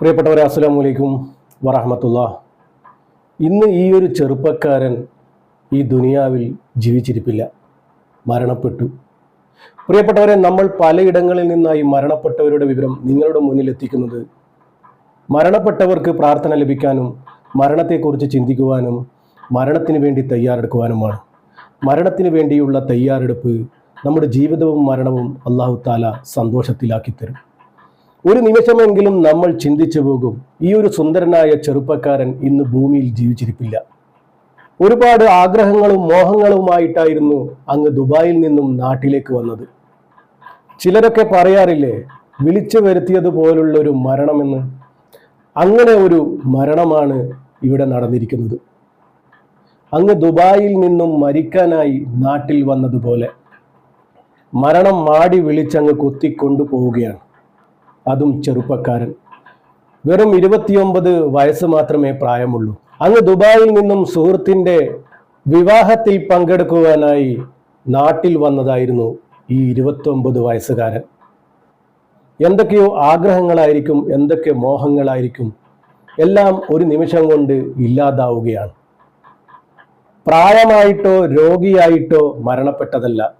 പ്രിയപ്പെട്ടവരെ അസ്സാം വലൈക്കും വറഹമത്തുള്ള. ഇന്ന് ഈ ഒരു ചെറുപ്പക്കാരൻ ഈ ദുനിയാവിൽ ജീവിച്ചിരിപ്പില്ല. മരണപ്പെട്ടു. പ്രിയപ്പെട്ടവരെ നമ്മൾ പലയിടങ്ങളിൽ നിന്നായി മരണപ്പെട്ടവരുടെ വിവരം നിങ്ങളുടെ മുന്നിൽ എത്തിക്കുന്നത് മരണപ്പെട്ടവർക്ക് പ്രാർത്ഥന ലഭിക്കാനും മരണത്തെക്കുറിച്ച് ചിന്തിക്കുവാനും മരണത്തിന് വേണ്ടി തയ്യാറെടുക്കുവാനുമാണ്. മരണത്തിന് വേണ്ടിയുള്ള തയ്യാറെടുപ്പ് നമ്മുടെ ജീവിതവും മരണവും അള്ളാഹു താല സന്തോഷത്തിലാക്കി തരും ഒരു നിമിഷമെങ്കിലും നമ്മൾ ചിന്തിച്ചു പോകും ഈ ഒരു സുന്ദരനായ ചെറുപ്പക്കാരൻ ഇന്ന് ഭൂമിയിൽ ജീവിച്ചിരിപ്പില്ല. ഒരുപാട് ആഗ്രഹങ്ങളും മോഹങ്ങളുമായിട്ടായിരുന്നു അങ്ങ് ദുബായിൽ നിന്നും നാട്ടിലേക്ക് വന്നത്. ചിലരൊക്കെ പറയാറില്ലേ വിളിച്ചു വരുത്തിയതുപോലുള്ള ഒരു മരണമെന്ന്. അങ്ങനെ ഒരു മരണമാണ് ഇവിടെ നടന്നിരിക്കുന്നത്. അങ്ങ് ദുബായിൽ നിന്നും മരിക്കാനായി നാട്ടിൽ വന്നതുപോലെ. മരണം മാടി വിളിച്ചങ്ങ് കൊത്തിക്കൊണ്ടു പോവുകയാണ് അതും ചെറുപ്പക്കാരൻ. വെറും ഇരുപത്തിയൊമ്പത് വയസ്സ് മാത്രമേ പ്രായമുള്ളൂ. അന്ന് ദുബായിൽ നിന്നും സുഹൃത്തിന്റെ വിവാഹത്തിൽ പങ്കെടുക്കുവാനായി നാട്ടിൽ വന്നതായിരുന്നു ഈ ഇരുപത്തൊമ്പത് വയസ്സുകാരൻ. എന്തൊക്കെയോ ആഗ്രഹങ്ങളായിരിക്കും എന്തൊക്കെ മോഹങ്ങളായിരിക്കും എല്ലാം ഒരു നിമിഷം കൊണ്ട് ഇല്ലാതാവുകയാണ്. പ്രായമായിട്ടോ രോഗിയായിട്ടോ മരണപ്പെട്ടതല്ല.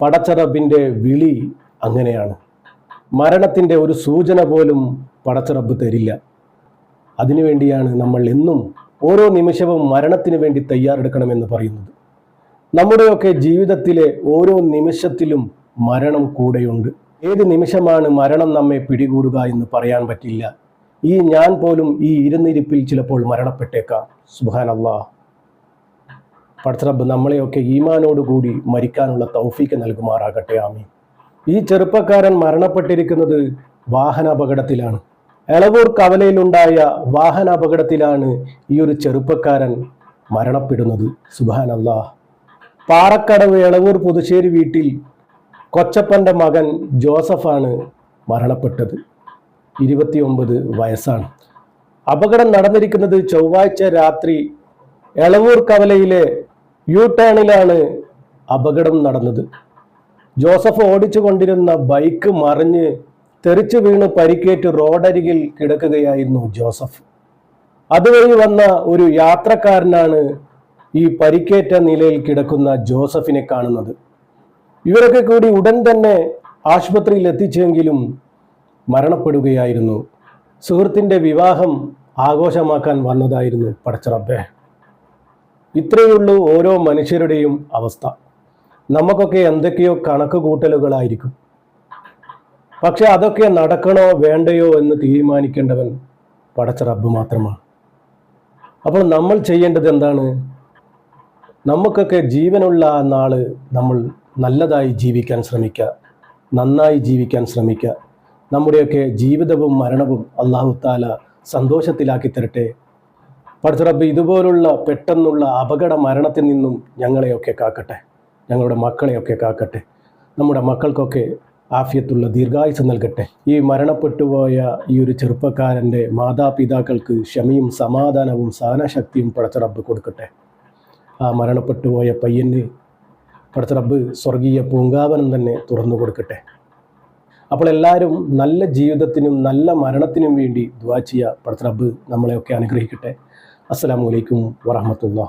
പടച്ചറബിന്റെ വിളി അങ്ങനെയാണ്. മരണത്തിന്റെ ഒരു സൂചന പോലും പടച്ചറബ് തരില്ല. അതിനുവേണ്ടിയാണ് നമ്മൾ എന്നും ഓരോ നിമിഷവും മരണത്തിന് വേണ്ടി തയ്യാറെടുക്കണമെന്ന് പറയുന്നത്. നമ്മുടെയൊക്കെ ജീവിതത്തിലെ ഓരോ നിമിഷത്തിലും മരണം കൂടെയുണ്ട്. ഏത് നിമിഷമാണ് മരണം നമ്മെ പിടികൂടുക എന്ന് പറയാൻ പറ്റില്ല. ഈ ഞാൻ പോലും ഈ ഇരുന്നിരിപ്പിൽ ചിലപ്പോൾ മരണപ്പെട്ടേക്കാം. അള്ളാഹ് പടച്ചറബ് നമ്മളെയൊക്കെ ഈമാനോടുകൂടി മരിക്കാനുള്ള തൗഫീക്ക് നൽകുമാറാകട്ടെ. ആമീൻ. ഈ ചെറുപ്പക്കാരൻ മരണപ്പെട്ടിരിക്കുന്നത് വാഹനാപകടത്തിലാണ്. എളവൂർ കവലയിലുണ്ടായ വാഹനാപകടത്തിലാണ് ഈ ഒരു ചെറുപ്പക്കാരൻ മരണപ്പെടുന്നത്. അള്ളാഹ് പാറക്കടവ് എളവൂർ പുതുശ്ശേരി വീട്ടിൽ കൊച്ചപ്പന്റെ മകൻ ജോസഫാണ് മരണപ്പെട്ടത്. ഇരുപത്തിയൊമ്പത് വയസ്സാണ്. അപകടം നടന്നിരിക്കുന്നത് ചൊവ്വാഴ്ച രാത്രി എളവൂർ കവലയിലെ യു ടേണിലാണ് അപകടം നടന്നത്. ജോസഫ് ഓടിച്ചു കൊണ്ടിരുന്ന ബൈക്ക് മറിഞ്ഞ് തെറിച്ചു വീണ് പരിക്കേറ്റ് റോഡരികിൽ കിടക്കുകയായിരുന്നു ജോസഫ്. അതുവഴി വന്ന ഒരു യാത്രക്കാരനാണ് ഈ പരിക്കേറ്റ നിലയിൽ കിടക്കുന്ന ജോസഫിനെ കാണുന്നത്. ഇവരൊക്കെ കൂടി ഉടൻ തന്നെ ആശുപത്രിയിൽ എത്തിച്ചെങ്കിലും മരണപ്പെടുകയായിരുന്നു. സുഹൃത്തിന്റെ വിവാഹം ആഘോഷമാക്കാൻ വന്നതായിരുന്നു പടച്ചറബ്ബേ. ഇത്രയുള്ളൂ ഓരോ മനുഷ്യരുടെയും അവസ്ഥ. നമുക്കൊക്കെ എന്തൊക്കെയോ കണക്ക് കൂട്ടലുകളായിരിക്കും പക്ഷെ അതൊക്കെ നടക്കണോ വേണ്ടയോ എന്ന് തീരുമാനിക്കേണ്ടവൻ പടച്ച റബ്ബ് മാത്രമാണ്. അപ്പോൾ നമ്മൾ ചെയ്യേണ്ടത് എന്താണ്? നമുക്കൊക്കെ ജീവനുള്ള നാൾ നമ്മൾ നല്ലതായി ജീവിക്കാൻ ശ്രമിക്കുക നന്നായി ജീവിക്കാൻ ശ്രമിക്കുക. നമ്മുടെയൊക്കെ ജീവിതവും മരണവും അള്ളാഹു താല സന്തോഷത്തിലാക്കി തരട്ടെ. പഠിച്ച റബ്ബ് ഇതുപോലുള്ള പെട്ടെന്നുള്ള അപകട മരണത്തിൽ നിന്നും ഞങ്ങളെയൊക്കെ കാക്കട്ടെ. ഞങ്ങളുടെ മക്കളെയൊക്കെ കാക്കട്ടെ. നമ്മുടെ മക്കൾക്കൊക്കെ ആഫിയത്തുള്ള ദീർഘായുസ് നൽകട്ടെ. ഈ മരണപ്പെട്ടുപോയ ഈ ഒരു ചെറുപ്പക്കാരന്റെ മാതാപിതാക്കൾക്ക് ക്ഷമയും സമാധാനവും സഹനശക്തിയും പടച്ചറബ് കൊടുക്കട്ടെ. ആ മരണപ്പെട്ടുപോയ പയ്യന് പടച്ചറബ് സ്വർഗീയ പൂങ്കാവനം തന്നെ തുറന്നു കൊടുക്കട്ടെ. അപ്പോൾ എല്ലാവരും നല്ല ജീവിതത്തിനും നല്ല മരണത്തിനും വേണ്ടി ദ്വാ ചെയ്യ പടച്ചറബ് നമ്മളെയൊക്കെ അനുഗ്രഹിക്കട്ടെ. അസ്സലാമു അലൈക്കും വറഹമത്തുള്ള